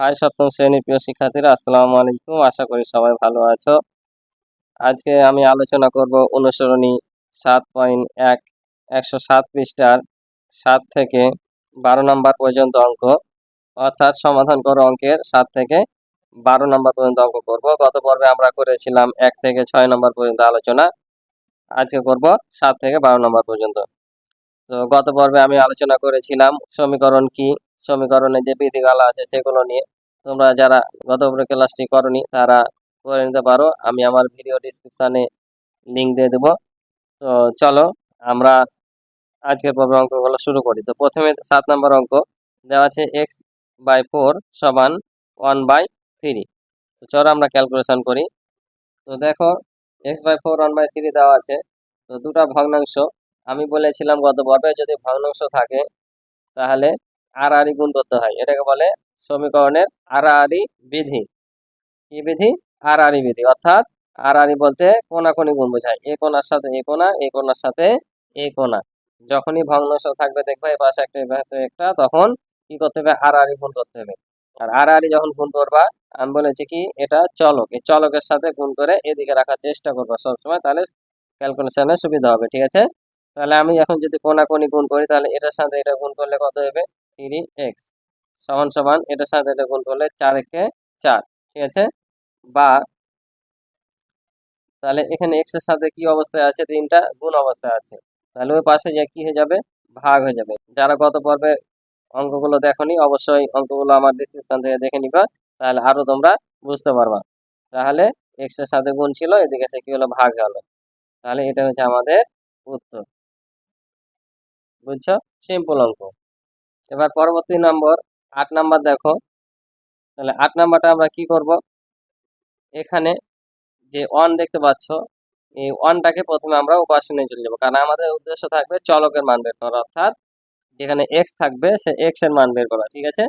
High, সপ্তম শ্রেণির প্রিয় শিক্ষার্থীরা, আসসালামু আলাইকুম। আশা করি সবাই ভালো আছো। আজকে আমি আলোচনা করব অনুসরণী সাত পয়েন্ট এক, একশো সাত পৃষ্ঠার সাত থেকে বারো নম্বর পর্যন্ত অঙ্ক। অর্থাৎ সমাধান করো অঙ্কের সাত থেকে বারো নম্বর পর্যন্ত অঙ্ক করব। গত পর্বে আমরা করেছিলাম এক থেকে ছয় নম্বর পর্যন্ত আলোচনা। আজকে করব সাত থেকে বারো নম্বর পর্যন্ত। তো গত পর্বে আমি আলোচনা করেছিলাম সমীকরণ কি? সমীকরণে যে বিধিগালা আছে সেগুলো নিয়ে তোমরা যারা গত ক্লাসটি করনি তারা করে নিতে পারো। আমি আমার ভিডিও ডিসক্রিপশানে লিঙ্ক দিয়ে দেবো। তো চলো, আমরা আজকের পর্বে অঙ্কগুলো শুরু করি। তো প্রথমে সাত নম্বর অঙ্ক দেওয়া আছে এক্স বাই ফোর সমান ওয়ান বাই থ্রি তো চলো আমরা ক্যালকুলেশন করি। তো দেখো x by four one by three দেওয়া আছে। তো দুটা ভগ্নাংশ, আমি বলেছিলাম গত পর্বে যদি ভগ্নাংশ থাকে তাহলে আরই গুণ করতে হয়। এটাকে বলে সমীকরণের আড়াআড়ি বিধি। কি বিধি? আড়াআড়ি বিধি। অর্থাৎ আড়াআড়ি বলতে কোনাকুনি গুণ বোঝায়। এ কোনার সাথে এ কোনা, এ কোনার সাথে এ কোনা। যখনই ভগ্নাংশ থাকবে, দেখবে এই পাশে একটা, এই পাশে একটা, তখন কি করতে হবে? আড়াআড়ি গুণ করতে হবে। আর আড়াআড়ি যখন গুণ করবা, আমি বলেছি কি? এটা চলক। এই চলকের সাথে গুণ করে এদিকে রাখার চেষ্টা করবা সবসময়, তাহলে ক্যালকুলেশনে সুবিধা হবে। ঠিক আছে? তাহলে আমি এখন যদি কোনাকুনি গুণ করি, তাহলে এটার সাথে এটা গুণ করলে কত হবে? থ্রি এক্স সমান সমান এটার সাথে এটা গুণ করলে চার একে চার ঠিক আছে বা তাহলে এখানে এক্সের সাথে কি অবস্থায় আছে তিনটা গুণ অবস্থায় আছে তাহলে ওই পাশে যে কি হয়ে যাবে ভাগ হয়ে যাবে যারা গত পর্বে অঙ্কগুলো দেখনি অবশ্যই অঙ্কগুলো আমার ডিসক্রিপশন থেকে দেখে নিবা তাহলে আরও তোমরা বুঝতে পারবা তাহলে এক্সের সাথে গুণ ছিল এদিকে সে কি হলো ভাগ হলো তাহলে এটা হচ্ছে আমাদের উত্তর বুঝছ সিম্পল অঙ্ক এবার পরবর্তী নম্বর আট নাম্বার দেখো। তাহলে আট নাম্বারটা আমরা কি করব? এখানে যে ওয়ান দেখতে পাচ্ছ, এই ওয়ানটাকে প্রথমে আমরা উপাসে নিয়ে চলে যাব। কারণ আমাদের উদ্দেশ্য থাকবে চলকের মান বের করা। অর্থাৎ যেখানে এক্স থাকবে, সে এক্সের মান বের করা। ঠিক আছে?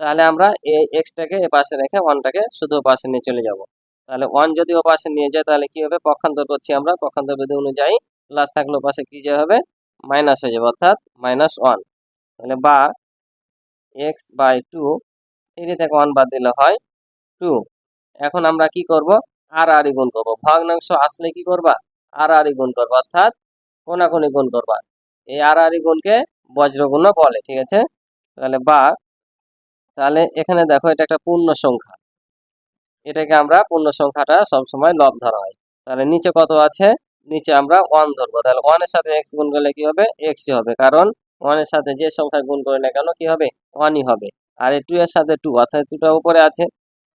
তাহলে আমরা এই এক্সটাকে এ পাশে রেখে ওয়ানটাকে শুধু পাশে নিয়ে চলে যাব। তাহলে ওয়ান যদি ও নিয়ে যায়, তাহলে কি হবে? পক্ষান্তর করছি আমরা। পক্ষান্তর বিধি অনুযায়ী প্লাস থাকলে ও পাশে কি যে হবে? মাইনাস হয়ে যাবে। অর্থাৎ মাইনাস ওয়ান তাহলে বা এক্স বাই টু থ্রি থেকে ওয়ান বাদ দিলে হয় টু এখন আমরা কি করব? আর আর গুণ করব। ভগ্নাংশ আসলে কি করবা? আর আর গুণ করব, অর্থাৎ কোনাকুনি গুণ করবা। এই আর আর গুণকে বজ্রগুণ বলে, ঠিক আছে? তাহলে বা, তাহলে এখানে দেখো এটা একটা পূর্ণ সংখ্যা। এটাকে আমরা পূর্ণ সংখ্যাটা সবসময় লব ধরা হয়। তাহলে নিচে কত আছে? নিচে আমরা ওয়ান ধরবো। তাহলে ওয়ানের সাথে এক্স গুণ করলে কি হবে? এক্সই হবে। কারণ ওয়ানের সাথে যে সংখ্যা গুণ করে না কেন, কি হবে? ওয়ানই হবে। আর এই টু এর সাথে টু, অর্থাৎ টুটা উপরে আছে,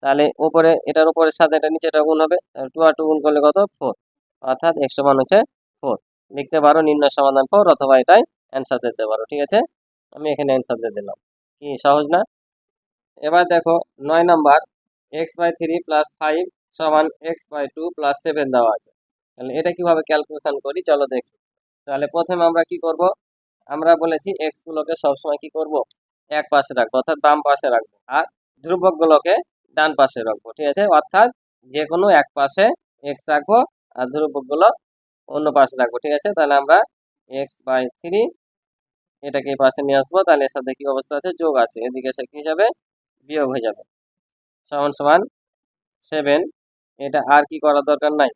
তাহলে উপরে, এটার উপরের সাথে এটা নিচেটা গুণ হবে টু আর টু গুণ করলে কত? ফোর। অর্থাৎ এক সমান হচ্ছে ফোর। লিখতে পারো নিম্ন সমাধান ফোর, অথবা এটাই অ্যান্সার দিতে পারো, ঠিক আছে? আমি এখানে অ্যান্সার দিয়ে দিলাম। কি, সহজ না? এবার দেখো, নয় number, x by three plus five সমান x by two plus seven দেওয়া আছে। তাহলে এটা কীভাবে ক্যালকুলেশন করি? চলো দেখি। তাহলে প্রথমে আমরা কি করব? আমরা বলেছি এক্স গুলোকে সবসময় কি করব? এক পাশে রাখব, অর্থাৎ বাম পাশে রাখব। আর ধ্রুবক গুলোকে ডান পাশে রাখব, ঠিক আছে? অর্থাৎ যে কোনো এক পাশে এক্স রাখব আর ধ্রুবকগুলো অন্য পাশে রাখব, ঠিক আছে? তাহলে আমরা এক্স বাই থ্রি এটাকে পাশে নিয়ে আসব, তাহলে এর সাথে কি অবস্থা আছে? যোগ আছে। এদিকে সে কি যাবে? বিয়োগ হয়ে যাবে। সমান সমান সেভেন এটা আর কি করার দরকার নাই।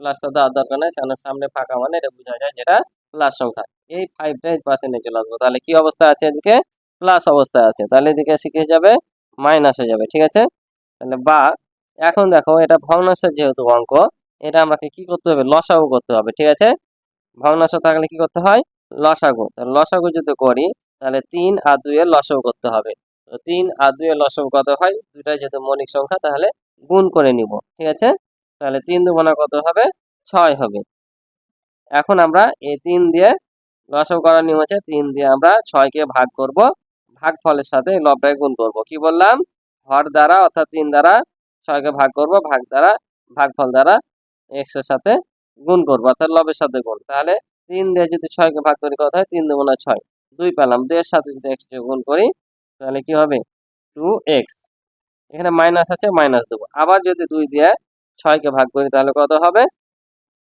প্লাসটা দেওয়ার দরকার নাই সামনে ফাঁকা মানে এটা বোঝা যায় যেটা প্লাস সংখ্যা। এই ফাইভটা এই নিয়ে চলে আসব। তাহলে কি অবস্থা আছে এদিকে? প্লাস অবস্থায় আছে। তাহলে এদিকে শিখে যাবে? মাইনাস হয়ে যাবে, ঠিক আছে? তাহলে বা, এখন দেখো, এটা ভগ্নাংশের যেহেতু অঙ্ক, এটা আমাকে কি করতে হবে? লসাগু করতে হবে, ঠিক আছে? ভগ্নাংশ থাকলে কি করতে হয়? লসাগু। তাহলে লসাগু যদি করি, তাহলে তিন আর দুইয়ের লসাগু করতে হবে। তিন আর দুইয়ের লসাগু কত হয়? দুইটাই যেহেতু মৌলিক সংখ্যা, তাহলে গুণ করে নিব, ঠিক আছে? তাহলে তিন দুগুণা কত হবে? ছয় হবে। এখন আমরা এই তিন দিয়ে লসাগু করার নিয়ম আছে তিন দিয়ে আমরা ছয়কে ভাগ করব। ভাগ ফলের সাথে লবটাকে গুণ করব। কি বললাম? হর দ্বারা অর্থাৎ তিন দ্বারা ছয়কে ভাগ করব, ভাগ দ্বারা, ভাগফল দ্বারা এক্সের সাথে গুণ করব, অর্থাৎ লবের সাথে গুণ। তাহলে তিন দিয়ে যদি ছয়কে ভাগ করি কত হয়? তিন দুগুণা ছয়। দুই পেলাম। দুইয়ের সাথে যদি এক্স গুণ করি, তাহলে কি হবে? টু এক্স এখানে মাইনাস আছে মাইনাস দেবো। আবার যদি দুই দিয়ে ছয়কে ভাগ করি, তাহলে কত হবে?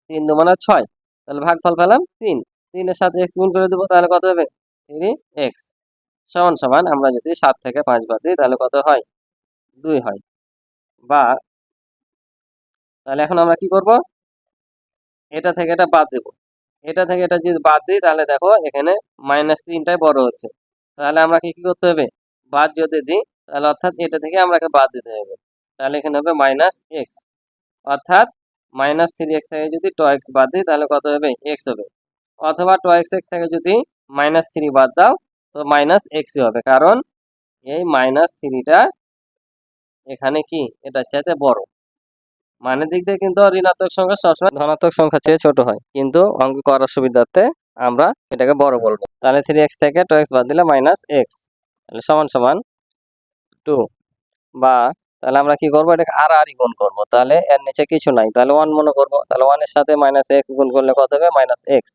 তিন দুগুণা ছয়। তাহলে ভাগফল পেলাম তিন। তিনের সাথে এক্স গুণ করে দেবো, তাহলে কত হবে? থ্রি এক্স সমান সমান আমরা যদি সাত থেকে পাঁচ বাদ দিই, তাহলে কত হয়? দুই হয়। বা তাহলে এখন আমরা কি করব? এটা থেকে এটা বাদ দেব। এটা থেকে এটা যদি বাদ দিই, তাহলে দেখো এখানে মাইনাস তিনটাই বড় হচ্ছে। তাহলে আমরা কি করতে হবে? বাদ যদি দিই, তাহলে অর্থাৎ এটা থেকে আমরাকে বাদ দিতে হবে। তাহলে এখানে হবে মাইনাস এক্স অর্থাৎ মাইনাস থ্রি এক্স থেকে যদি ট এক্স বাদ দিই, তাহলে কত হবে? এক্স হবে। অথবা ট এক্স এক্স থেকে যদি মাইনাস থ্রি বাদ দাও, তো মাইনাস এক্সই হবে। কারণ এই মাইনাস থ্রিটা এখানে কি? এটা চাইতে বড়। মানের দিক দিয়ে কিন্তু ঋণাত্মক সংখ্যা সবসময় ধনাত্মক সংখ্যা চেয়ে ছোট হয়। কিন্তু অঙ্ক করার সুবিধার্থে আমরা এটাকে বড় বলব। তাহলে থ্রি এক্স থেকে টু এক্স বাদ দিলে মাইনাস এক্স তাহলে সমান সমান টু বা তাহলে আমরা কি করব? এটাকে আর আর গুণ করব। তাহলে এর নিচে কিছু নাই। তাহলে ওয়ান মনে করব। তাহলে ওয়ানের সাথে মাইনাস এক্স গুণ করলে কত হবে? মাইনাস এক্স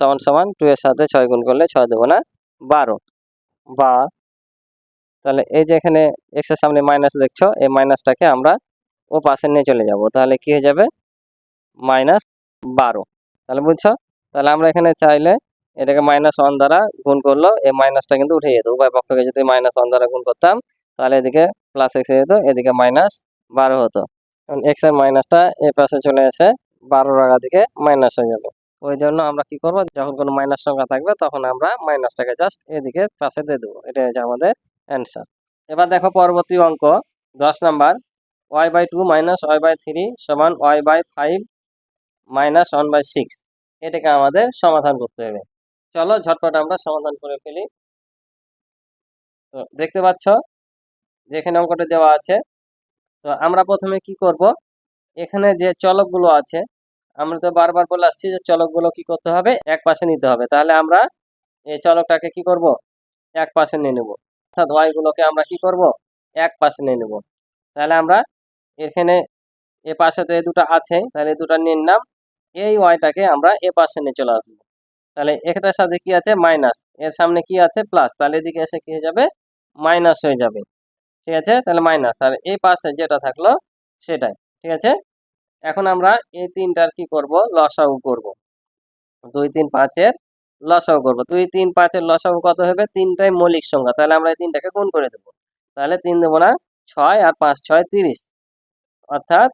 সমান সমান টু এর সাথে ছয় গুণ করলে ছয় দেবো না? বারো। বা তাহলে এই যে এখানে এক্সের সামনে মাইনাস দেখছ, এই মাইনাসটাকে আমরা ও পাশে নিয়ে চলে যাব। তাহলে কি হয়ে যাবে? মাইনাস বারো। তাহলে বুঝছ? তাহলে আমরা এখানে চাইলে এটাকে মাইনাস ওয়ান দ্বারা গুণ করল এই মাইনাসটা কিন্তু উঠে যেত। উভয় পক্ষকে যদি মাইনাস ওয়ান দ্বারা গুণ করতাম তাহলে এদিকে প্লাস এক্স যেত এদিকে মাইনাস বারো হতো। কারণ এক্সের মাইনাসটা এ পাশে চলে এসে বারোর আগা দিকে মাইনাস হয়ে যাবে ওই জন্য আমরা কি করব? যখন কোনো মাইনাস সংখ্যা থাকবে, তখন আমরা মাইনাসটাকে জাস্ট এদিকে পাশে দিয়ে দেবো। এটা হচ্ছে আমাদের অ্যান্সার এবার দেখো পরবর্তী অঙ্ক। দশ number. Y by two minus y by three সমান y by five minus one by six এটাকে আমাদের সমাধান করতে হবে। চলো ঝটপট আমরা সমাধান করে ফেলি। তো দেখতে পাচ্ছ? যেখানে অঙ্কটা দেওয়া আছে। তো আমরা প্রথমে কি করব? এখানে যে চলকগুলো আছে, আমরা তো বারবার বলে আসছি যে চলকগুলো কি করতে হবে? এক পাশে নিতে হবে। তাহলে আমরা এই চলকটাকে কি করব? এক পাশে নিয়ে নেব। অর্থাৎ ওয়াইগুলোকে আমরা কি করব? এক পাশে নিয়ে নেব। তাহলে আমরা এখানে এ পাশে তো এই দুটো আছে, তাহলে দুটো নিয়ে নিলাম। এই ওয়াইটাকে আমরা এ পাশে নিয়ে চলে আসব। তাহলে এটার সাথে কি আছে? মাইনাস এর সামনে কি আছে? প্লাস তাহলে এদিকে এসে কি হয়ে যাবে? মাইনাস হয়ে যাবে। ঠিক আছে? তাহলে মাইনাস আর এই পাশে যেটা থাকল সেটাই, ঠিক আছে? এখন আমরা এই তিনটার কি করব? লসাগু করব। দুই তিন পাঁচের লসাগু করব। দুই তিন পাঁচের লসাগু কত হবে? তিনটাই মৌলিক সংখ্যা। তাহলে আমরা এই তিনটাকে গুণ করে দেবো। তাহলে তিন দেবো না, ছয় আর পাঁচ, ছয় তিরিশ। অর্থাৎ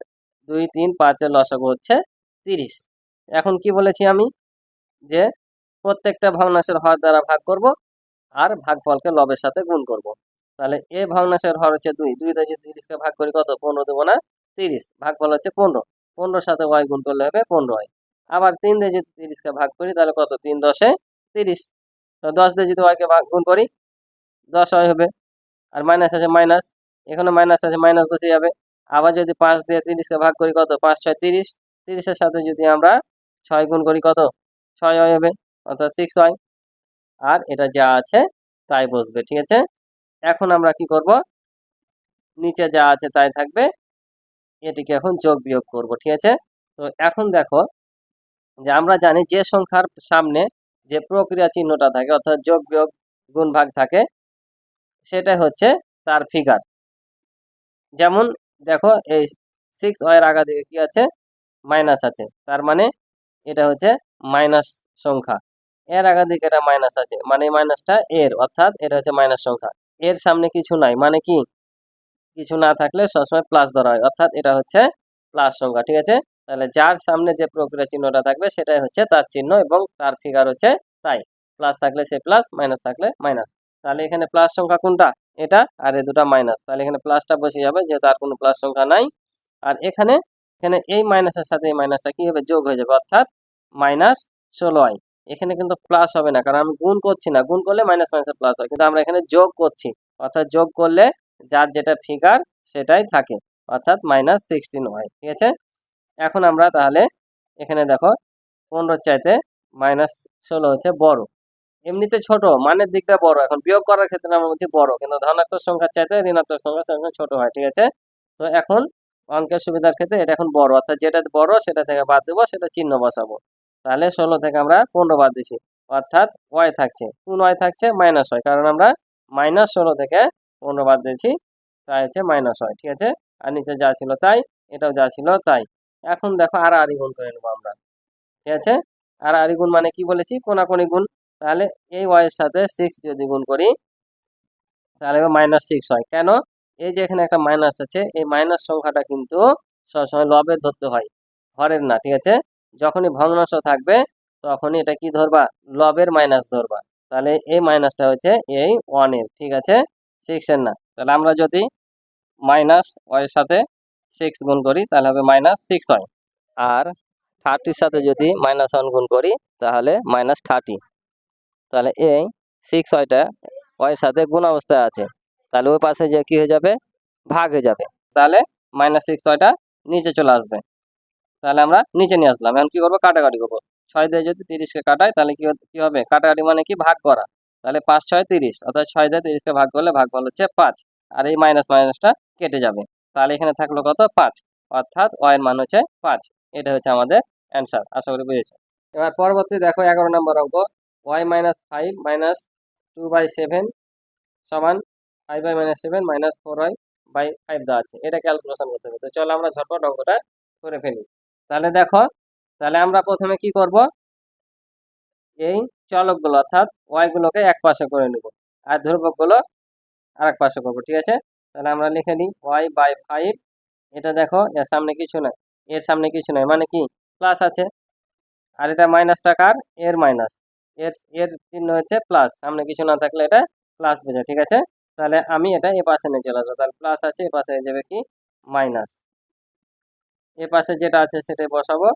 দুই তিন পাঁচের লসাগু হচ্ছে তিরিশ। এখন কি বলেছি আমি? যে প্রত্যেকটা ভগ্নাংশের হর দ্বারা ভাগ করব আর ভাগফলকে লবের সাথে গুণ করব। তাহলে এ ভগ্নাংশের হর হচ্ছে দুই। দুই দিয়ে যদি তিরিশকে ভাগ করি কত? পনেরো দেবো না? তিরিশ। ভাগফল হচ্ছে পনেরো। পনেরোর সাথে ওয়াই গুণ করলে হবে পনেরো। হয় আবার তিন দিয়ে যদি তিরিশকে ভাগ করি তাহলে কত? তিন দশে তিরিশ। তো দশ দিয়ে যদি ওয়াইকে ভাগ গুণ করি, দশ হয় হবে। আর মাইনাস আছে মাইনাস এখানে মাইনাস আছে মাইনাস বসে যাবে। আবার যদি পাঁচ দিয়ে তিরিশকে ভাগ করি কত? পাঁচ, ছয়, তিরিশ। তিরিশের সাথে যদি আমরা ছয় গুণ করি কত? ছয় ওয়াই হবে। অর্থাৎ সিক্স হয় আর এটা যা আছে তাই বসবে, ঠিক আছে? এখন আমরা কি করব? নিচে যা আছে তাই থাকবে। এটিকে এখন যোগ বিয়োগ করব, ঠিক আছে? তো এখন দেখো যে আমরা জানি যে সংখ্যার সামনে যে প্রক্রিয়া চিহ্নটা থাকে, অর্থাৎ যোগ বিয়োগ গুণ ভাগ থাকে সেটা হচ্ছে তার ফিগার যেমন দেখো এই সিক্স ওয়ের আগা দিকে কি আছে? মাইনাস আছে। তার মানে এটা হচ্ছে মাইনাস সংখ্যা। এর আগা দিকে এটা মাইনাস আছে। মানে মাইনাসটা এর, অর্থাৎ এটা হচ্ছে মাইনাস সংখ্যা। এর সামনে কিছু নাই। মানে কি? কিছু না থাকলে সবসময় প্লাস ধরা হয়। অর্থাৎ এটা হচ্ছে প্লাস সংখ্যা, ঠিক আছে? তাহলে যার সামনে যে প্রক্রিয়া চিহ্নটা থাকবে সেটাই হচ্ছে তার চিহ্ন এবং তার ফিগার হচ্ছে তাই। প্লাস থাকলে সে প্লাস মাইনাস থাকলে মাইনাস তাহলে এখানে প্লাস সংখ্যা কোনটা? এটা আর এ দুটা মাইনাস তাহলে এখানে প্লাসটা বসে যাবে যেহেতু আর কোনো প্লাস সংখ্যা নাই। আর এখানে এখানে এই মাইনাসের সাথে এই মাইনাসটা কি হবে? যোগ হয়ে যাবে। অর্থাৎ মাইনাস ষোলো আই এখানে কিন্তু প্লাস হবে না, কারণ আমি গুণ করছি না। গুণ করলে মাইনাস মাইনাসে প্লাস হয়। কিন্তু আমরা এখানে যোগ করছি। অর্থাৎ যোগ করলে যার যেটা ফিগার সেটাই থাকে। অর্থাৎ মাইনাস সিক্সটিন হয়। ঠিক আছে? এখন আমরা তাহলে এখানে দেখো, পনেরোর চাইতে মাইনাস ষোলো হচ্ছে বড়। এমনিতে ছোট, মানের দিকটা বড়। এখন বিয়োগ করার ক্ষেত্রে আমরা বলছি বড়। কিন্তু ধনাত্মক সংখ্যার চাইতে ঋণাত্মক সংখ্যা সঙ্গে ছোট হয়। ঠিক আছে? তো এখন অঙ্কের সুবিধার ক্ষেত্রে এটা এখন বড়। অর্থাৎ যেটা বড়, সেটা থেকে বাদ দেবো, সেটা চিহ্ন বসাবো। তাহলে ষোলো থেকে আমরা পনেরো বাদ দিছি। অর্থাৎ ওয়াই থাকছে। কোন ওয়াই থাকছে? মাইনাস হয় কারণ আমরা মাইনাস ষোলো থেকে পনেরো বাদ দিয়েছি। তাই হচ্ছে মাইনাস হয় ঠিক আছে? আর নিচে যা ছিল তাই, এটাও যা ছিল তাই। এখন দেখো আর আরি গুণ করে নেব আমরা। ঠিক আছে? আর আরি গুণ মানে কি বলেছি? কোনাকুনি গুণ। তাহলে এই ওয়াইয়ের সাথে সিক্স যদি গুণ করি, তাহলে মাইনাস সিক্স হয়। কেন? এই যে এখানে একটা মাইনাস আছে, এই মাইনাস সংখ্যাটা কিন্তু সবসময় লবের ধরতে হয়। হরের না, ঠিক আছে? যখনই ভগ্নাংশ থাকবে, তখনই এটা কি ধরবা? লবের মাইনাস ধরবা। তাহলে এই মাইনাসটা হচ্ছে এই ওয়ানের ঠিক আছে? সিক্সের না। তাহলে আমরা যদি মাইনাস ওয়ের সাথে সিক্স গুণ করি, তাহলে হবে মাইনাস সিক্স হয় আর থার্টির সাথে যদি মাইনাস ওয়ান গুণ করি, তাহলে মাইনাস থার্টি তাহলে এই সিক্স ওয়াইটা ওয়ের সাথে গুণ অবস্থায় আছে। তাহলে ওই পাশে যে কি হয়ে যাবে? ভাগ হয়ে যাবে। তাহলে মাইনাস সিক্স ওয়াইটা নিচে চলে আসবে। তাহলে আমরা নিচে নিয়ে আসলাম। এখন কি করব? কাটাকাটি করব। ছয় দিয়ে যদি তিরিশকে কাটাই, তাহলে কি কি হবে? কাটাকাটি মানে কি? ভাগ করা। তাহলে পাঁচ, ছয়, তিরিশ। অর্থাৎ ছয় দিয়ে তিরিশকে ভাগ করলে ভাগ ফল হচ্ছে পাঁচ। আর এই মাইনাস মাইনাসটা কেটে যাবে। তাহলে এখানে থাকল কত? পাঁচ। অর্থাৎ ওয়ের মান হচ্ছে পাঁচ। এটা হচ্ছে আমাদের অ্যান্সার আশা করি বুঝেছ? এবার পরবর্তী দেখো এগারো নম্বর অঙ্ক। Y minus five minus two by seven সমান five by minus seven minus four y by five দেওয়া আছে। এটা ক্যালকুলেশন করতে হবে। তো চলো আমরা ঝটপট অঙ্কটা করে ফেলি। তাহলে দেখো, তাহলে আমরা প্রথমে কি করব? এই চলকগুলো অর্থাৎ ওয়াইগুলোকে এক পাশে করে নেব আর ধ্রুবকগুলো আর এক পাশে করব, ঠিক আছে? তাহলে আমরা লিখে নিই ওয়াই বাই ফাইভ এটা দেখো, এর সামনে কিছু নয় এর সামনে কিছু নয় মানে কি? প্লাস আছে। আর এটা মাইনাস টাকার এর মাইনাস এর এর চিহ্ন হচ্ছে প্লাস সামনে কিছু না থাকলে এটা প্লাস বোঝায়, ঠিক আছে? তাহলে আমি এটা এ পাশে নিয়ে চলে আসব, তাহলে প্লাস আছে, এ পাশে যাবে কি? মাইনাস এ পাশে যেটা আছে সেটাই বসাবো।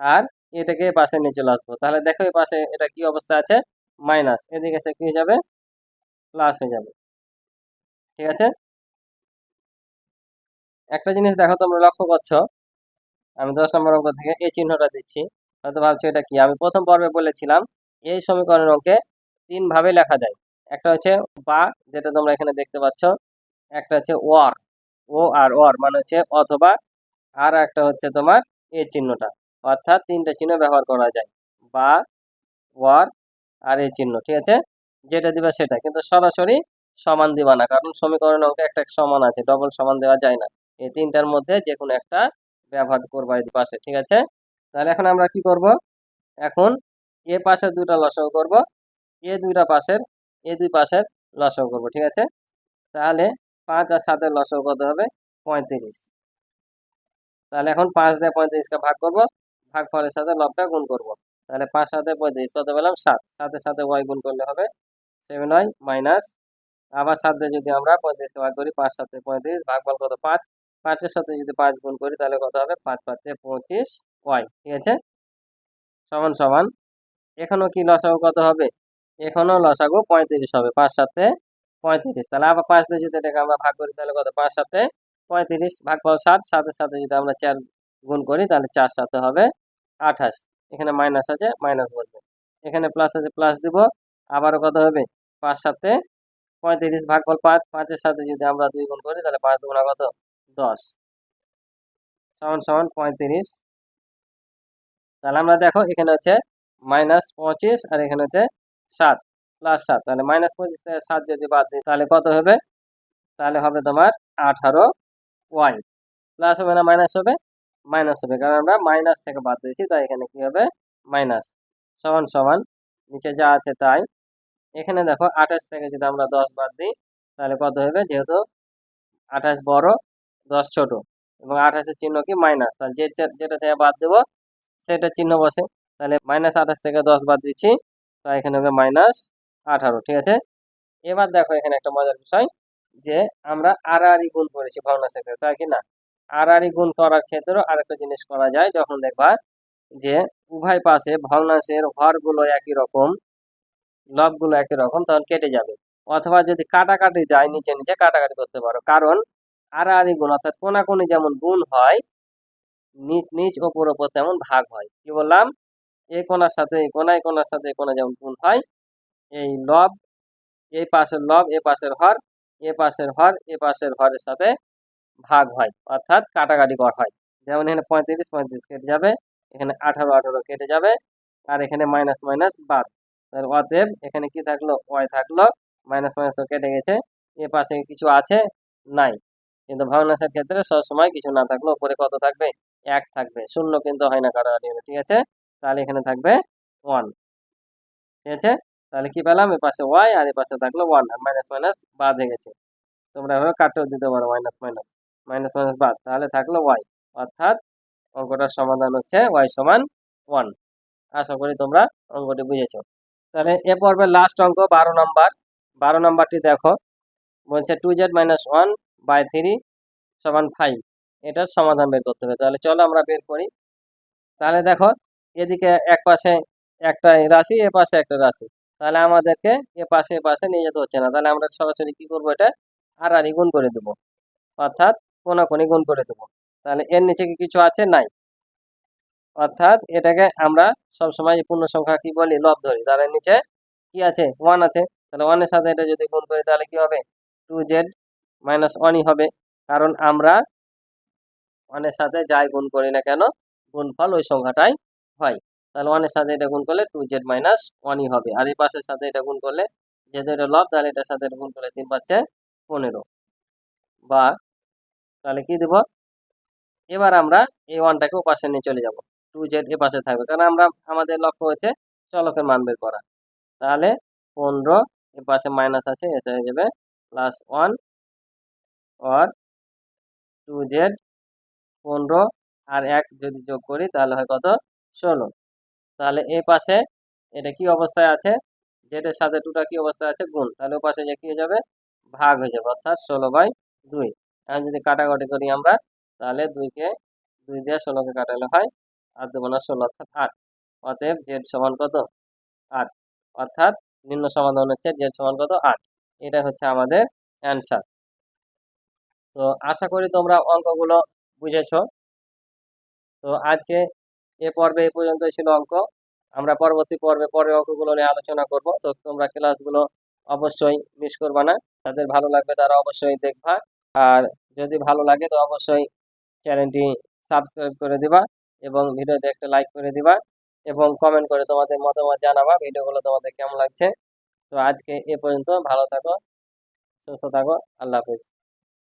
আর এটাকে এ পাশে নিয়ে চলে আসব তাহলে দেখো এ পাশে এটা কি অবস্থা আছে? মাইনাস। এদিকে সে কি হয়ে যাবে? প্লাস হয়ে যাবে। ঠিক আছে? একটা জিনিস দেখো তোমরা লক্ষ্য করছ। আমি দশ নম্বর অঙ্ক থেকে এই চিহ্নটা দিচ্ছি। হয়তো ভাবছ এটা কি? আমি প্রথম পর্বে বলেছিলাম, এই সমীকরণের অঙ্কে তিন ভাবে লেখা যায়। একটা হচ্ছে বা, যেটা তোমরা এখানে দেখতে পাচ্ছ। একটা হচ্ছে ওয়ার। ও আর ওয়ার মানে হচ্ছে অথবা আর একটা হচ্ছে তোমার এই চিহ্নটা। অর্থাৎ তিনটা চিহ্ন ব্যবহার করা যায়। বা, ওয়ার আর এই চিহ্ন, ঠিক আছে? যেটা দিবা সেটা। কিন্তু সরাসরি সমান দিবা না, কারণ সমীকরণ অঙ্কে একটা সমান আছে ডবল সমান দেওয়া যায় না। এই তিনটার মধ্যে যে কোনো একটা ব্যবহার করবা এই পাশে, ঠিক আছে? তাহলে এখন আমরা কি করব? এখন এ পাশে দুটা লসাগু করব, এ দুইটা পাশের, এ দুই পাশের লসাগু করব, ঠিক আছে? তাহলে পাঁচ আর সাতের লসাগু কত হবে? পঁয়ত্রিশ। তাহলে এখন পাঁচ দিয়ে পঁয়ত্রিশকে ভাগ করব ভাগ ফলের সাথে লবটা গুণ করব। তাহলে পাঁচ সাথে পঁয়ত্রিশ কত পেলাম? সাত। সাতের সাথে ওয়াই গুণ করলে হবে সেভেন ওয়াই মাইনাস আবার সাত দিয়ে যদি আমরা পঁয়ত্রিশকে ভাগ করি, পাঁচ সাথে পঁয়ত্রিশ ভাগ ফল কত? পাঁচ। পাঁচের সাথে যদি পাঁচ গুণ করি, তাহলে কত হবে? পাঁচ, পাঁচে পঁচিশ ওয়াই ঠিক আছে? সমান সমান। এখনও কি লসাগু কত হবে? এখনও লসাগু পঁয়ত্রিশ হবে, পাঁচ সাথে পঁয়ত্রিশ। তাহলে আবার পাঁচ দিয়ে যদি এটাকে আমরা ভাগ করি, তাহলে কত? পাঁচ সাথে পঁয়ত্রিশ ভাগ ফল সাত সাতের সাথে যদি আমরা চার গুণ করি, তাহলে চার সাথে হবে আঠাশ। এখানে মাইনাস আছে মাইনাস বলবে। এখানে প্লাস আছে প্লাস দিব। আবারও কত হবে? পাঁচ সাথে পঁয়ত্রিশ ভাগ ফল পাঁচ, পাঁচের সাথে যদি আমরা দুই গুণ করি, তাহলে পাঁচ দুগুণা কত? দশ। সমান সমান পঁয়ত্রিশ। তাহলে আমরা দেখো, এখানে হচ্ছে মাইনাস পঁচিশ আর এখানে হচ্ছে সাত প্লাস সাত। তাহলে মাইনাস পঁচিশ সাত যদি বাদ দিই, তাহলে কত হবে? তাহলে হবে তোমার আঠারো। ওয়াই প্লাস হবে না মাইনাস হবে মাইনাস হবে। কারণ আমরা মাইনাস থেকে বাদ দিয়েছি, তাই এখানে কি হবে? মাইনাস সমান সমান, নিচে যা আছে তাই। এখানে দেখো আঠাশ থেকে যদি আমরা দশ বাদ দিই, তাহলে কত হবে? যেহেতু আঠাশ বড়, দশ ছোট। এবং আঠাশের চিহ্ন কি? মাইনাস তাহলে যে যেটা থেকে বাদ দেবো, সেটা চিহ্ন বসে। তাহলে মাইনাস আঠাশ থেকে দশ বাদ দিচ্ছি, তাই এখানে হবে মাইনাস আঠারো, ঠিক আছে? এবার দেখো এখানে একটা মজার বিষয়। যে আমরা আড়াআড়ি গুণ করেছি ভগ্নাংশের ক্ষেত্রে তাই কি না? আড়াআড়ি গুণ করার ক্ষেত্রেও আরেকটা জিনিস করা যায়, যখন দেখবা যে উভয় পাশে ভগ্নাংশের হরগুলো একই রকম, লবগুলো একই রকম, তখন কেটে যাবে। অথবা যদি কাটাকাটি যায় নিচে নিচে কাটাকাটি করতে পারো, কারণ আড়াআড়ি গুণ অর্থাৎ কোনাকুনি যেমন গুণ হয়, নিচ নিচ, ওপর ওপর তেমন ভাগ হয়। কি বললাম? এই কোনার সাথে, এই কোনা এই কোনার সাথে, এই কোনা যেমন গুণ হয়, এই লব, এই পাশের লব, এ পাশের হর এ পাশের হর এ পাশের হরের সাথে ভাগ হয়, অর্থাৎ কাটাকাটি করা হয়। যেমন এখানে পঁয়ত্রিশ পঁয়ত্রিশ কেটে যাবে, এখানে আঠারো আঠারো কেটে যাবে, আর এখানে মাইনাস মাইনাস বাদ তাহলে অতএব এখানে কি থাকল? ওয়াই থাকল মাইনাস মাইনাস তো কেটে গেছে, এ পাশে কিছু আছে? নাই। কিন্তু ভগ্নাংশের ক্ষেত্রে সবসময় কিছু না থাকলে উপরে কত থাকবে? এক থাকবে। শূন্য কিন্তু হয় না হবে ঠিক আছে? তাহলে এখানে থাকবে ওয়ান ঠিক আছে? তাহলে কি পেলাম? এ পাশে ওয়াই আর এ পাশে থাকল ওয়ান আর মাইনাস মাইনাস বাদ হয়ে গেছে। তোমরা এভাবে কাটেও দিতে পারো মাইনাস মাইনাস মাইনাস মাইনাস বাদ। তাহলে থাকল ওয়াই অর্থাৎ অঙ্কটার সমাধান হচ্ছে ওয়াই সমান ওয়ান আশা করি তোমরা অঙ্কটি বুঝেছ। তাহলে এ পর্বের লাস্ট অঙ্ক, বারো নাম্বার বারো নাম্বারটি দেখো। বলছে two z minus one by three সমান ফাইভ এটার সমাধান বের করতে হবে। তাহলে চলো আমরা বের করি। তাহলে দেখো, এদিকে এক পাশে একটা রাশি, এ পাশে একটা রাশি। তাহলে আমাদেরকে এ পাশে পাশে নিয়ে যেতে হচ্ছে না। তাহলে আমরা সরাসরি কি করব এটা? আর আর গুণ করে দেবো। অর্থাৎ কোনাকুনি গুণ করে দেবো। তাহলে এর নিচে কি কিছু আছে? নাই। অর্থাৎ এটাকে আমরা সবসময় পূর্ণ সংখ্যা কি বলি? লব ধরি। তাহলে নিচে কি আছে? ওয়ান আছে। তাহলে ওয়ানের সাথে এটা যদি গুণ করি তাহলে কি হবে? টু জেড মাইনাস ওয়ানই হবে। কারণ আমরা ওয়ানের সাথে যাই গুণ করি না কেন? গুণফল ওই সংখ্যাটাই হয়। তাহলে ওয়ানের সাথে এটা গুণ করলে টু জেড মাইনাস ওয়ানই হবে। আর এই পাশের সাথে এটা গুণ করলে যেহেতু এটা লব, তাহলে এটার সাথে এটা গুণ করলে তিন পাচ্ছে পনেরো। বা তাহলে কি দেব? এবার আমরা এই ওয়ানটাকে ও পাশে নিয়ে চলে যাব। টু জেড এ পাশে থাকবে। কারণ আমরা, আমাদের লক্ষ্য হচ্ছে চলকের মান বের করা। তাহলে পনেরো এ পাশে মাইনাস আছে, এসে হয়ে যাবে plus one or two z পনেরো আর এক যদি যোগ করি, তাহলে হয় কত? ষোলো। তাহলে এ পাশে এটা কি অবস্থায় আছে? জেডের সাথে টুটা কি অবস্থায় আছে? গুণ। তাহলে ও পাশে যে কি হয়ে যাবে? ভাগ হয়ে যাবে, অর্থাৎ ষোলো বাই দুই। এখন যদি কাটাকাটি করি আমরা, তাহলে দুইকে দুই দিয়ে ষোলোকে কাটালে হয় আর না ষোলো, অর্থাৎ আট। অতএব জেড সমান কত? আট। অর্থাৎ নিম্ন সমাধান হচ্ছে জেড সমান কত? আট। এটা হচ্ছে আমাদের অ্যান্সার। তো আশা করি তোমরা অঙ্কগুলো বুঝেছ। তো আজকে এ পর্বে এ পর্যন্তই ছিল অঙ্ক। আমরা পরবর্তী পর্বে পরের অঙ্কগুলো নিয়ে আলোচনা করব। তো তোমরা ক্লাসগুলো অবশ্যই মিস করবা না। যাদের ভালো লাগবে তারা অবশ্যই দেখবা। আর যদি ভালো লাগে তো অবশ্যই চ্যানেলটি সাবস্ক্রাইব করে দিবা এবং ভিডিওতে একটা লাইক করে দিবা এবং কমেন্ট করে তোমাদের মতামত জানাবা ভিডিওগুলো তোমাদের কেমন লাগছে। তো আজকে এ পর্যন্ত ভালো থাকো, সুস্থ থাকো, আল্লাহ হাফিজ।